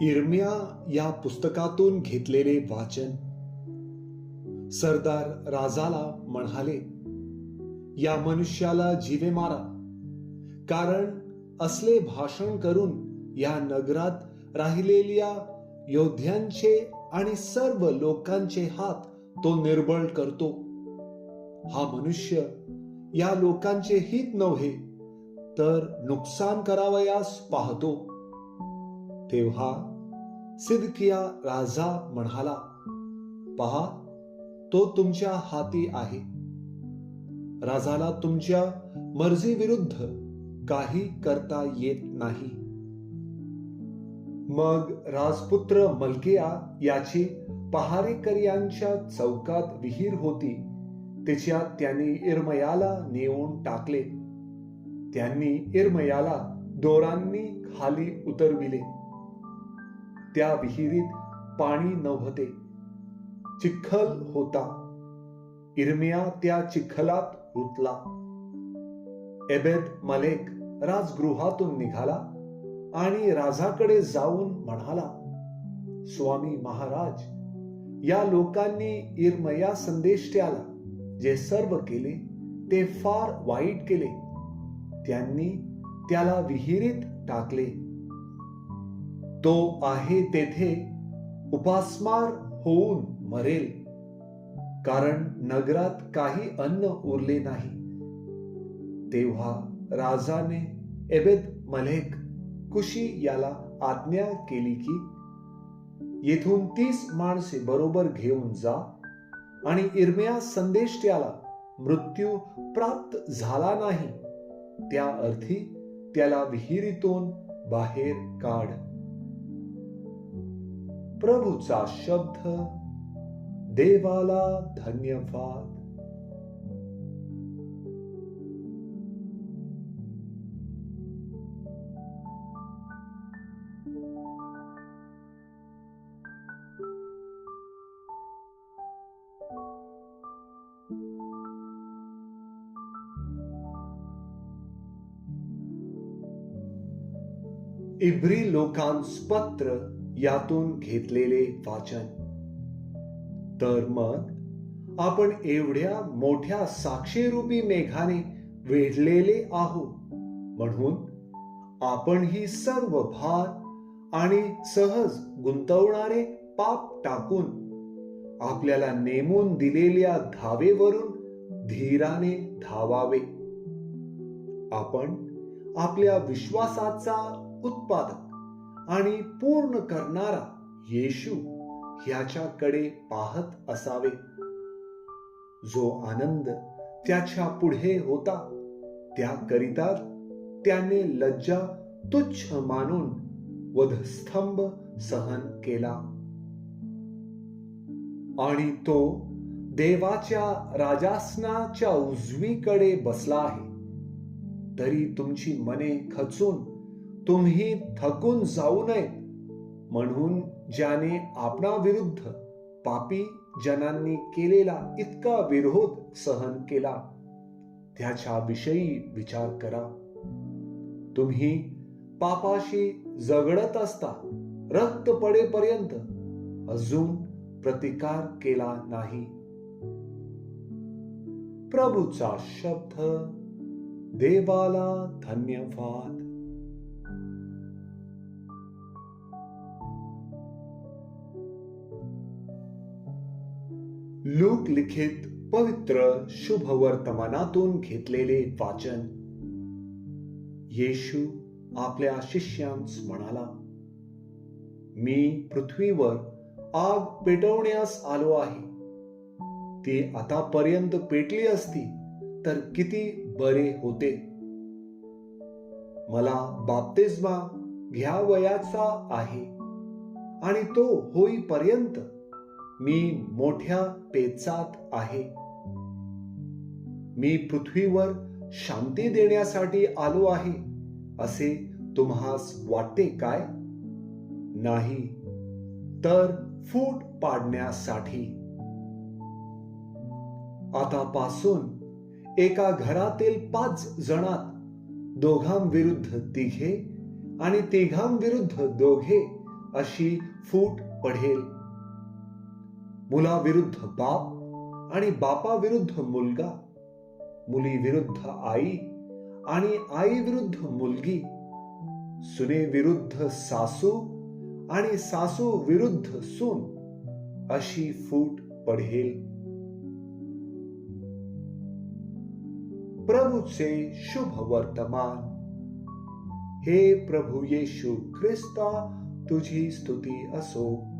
इर्म्या या पुस्तकातून घेतलेले वाचन. सरदार राजाला म्हणाले या मनुष्याला जीवे मारा कारण असले भाषण करून या नगरात राहिलेल्या योद्ध्यांचे आणि सर्व लोकांचे हात तो निर्बळ करतो. हा मनुष्य या लोकांचे हित नव्हे तर नुकसान करावयास पाहतो. तेव्हा सिदकिया राजा म्हणाला पहा तो तुमच्या हाती आहे. राजाला तुमच्या मर्जी विरुद्ध काही करता येत नाही. मग राजपुत्र मलकिया याची पहारेकर्यांच्या चौकात विहीर होती. तिच्यात त्यांनी इरमयाला नेऊन टाकले. त्यांनी इरमयाला दोरांनी खाली उतरविले. त्या विहिरीत पाणी नव्हते. चिखल होता. इर्मिया त्या चिखलात रुतला. एबेद मलेक राजगृहातून निघाला आणि राजाकडे जाऊन म्हणाला स्वामी महाराज या लोकांनी इर्मया संदेष्ट्याला जे सर्व केले ते फार वाईट केले. त्यांनी त्याला विहिरीत टाकले. तो आहे तेथे उपासमार होऊन मरेल. कारण नगरात काही अन्न उरले नाही. तेव्हा राजाने एबेद मलेक कुशी याला आज्ञा केली की येथून तीस माणसे बरोबर घेऊन जा आणि इर्मिया संदेश त्याला मृत्यू प्राप्त झाला नाही. त्या अर्थी त्याला विहिरीतून बाहेर काढ. प्रभूचा शब्द देवाला धन्यवाद. इब्री लोकांस पत्र यातून घेतलेले वाचन. तर मग आपण एवढ्या मोठ्या साक्षीरूपी मेघाने वेढलेले आहो म्हणून आपण ही सर्व भार आणि सहज गुंतवणारे पाप टाकून आपल्याला नेमून दिलेल्या धावेवरून धीराने धावावे. आपण आपल्या विश्वासाचा उत्पादक आणि पूर्ण करणारा येशू ह्याच्याकडे पाहत असावे. जो आनंद त्याच्या पुढे होता त्याकरिता त्याने लज्जा तुच्छ मानून वधस्तंभ सहन केला. आणि तो देवाच्या राजासनाच्या उजवीकडे बसला आहे. तरी तुमची मने खचून तुम्ही थकून जाऊ नये. म्हणून ज्याने आपणा विरुद्ध पापी जनांनी केलेला इतका विरोध सहन केला त्याच्याविषयी विचार करा. तुम्ही पापाशी जगडत असता रक्त पडेपर्यंत अजून प्रतिकार केला नाही. प्रभूचा शब्द देवाला धन्यवाद. लोक लिखित पवित्र शुभ वर्तमानातून घेतलेले वाचन. येशू आपल्या शिष्यांस म्हणाला मी पृथ्वीवर आग पेटवण्यास आलो आहे. ती आतापर्यंत पेटली असती तर किती बरे होते. मला बाप्तिस्मा घ्यावयाचा आहे आणि तो होईपर्यंत मी मोठ्या पेचात आहे. मी पृथ्वीवर शांती देण्यासाठी आलो आहे असे तुम्हास वाटते काय? नाही तर फूट पाडण्यासाठी. आतापासून एका घरातील पाच जणात दोघांविरुद्ध तिघे आणि तिघांविरुद्ध दोघे अशी फूट पडेल. मुलाविरुद्ध बाप आणि बापाविरुद्ध मुलगा. मुली विरुद्ध आई आणि आई विरुद्ध मुलगी. सुने विरुद्ध सासू आणि सासू विरुद्ध सून अशी फूट पडेल. प्रभूचे शुभ वर्तमान. हे प्रभू येशू ख्रिस्ता तुझी स्तुती असो.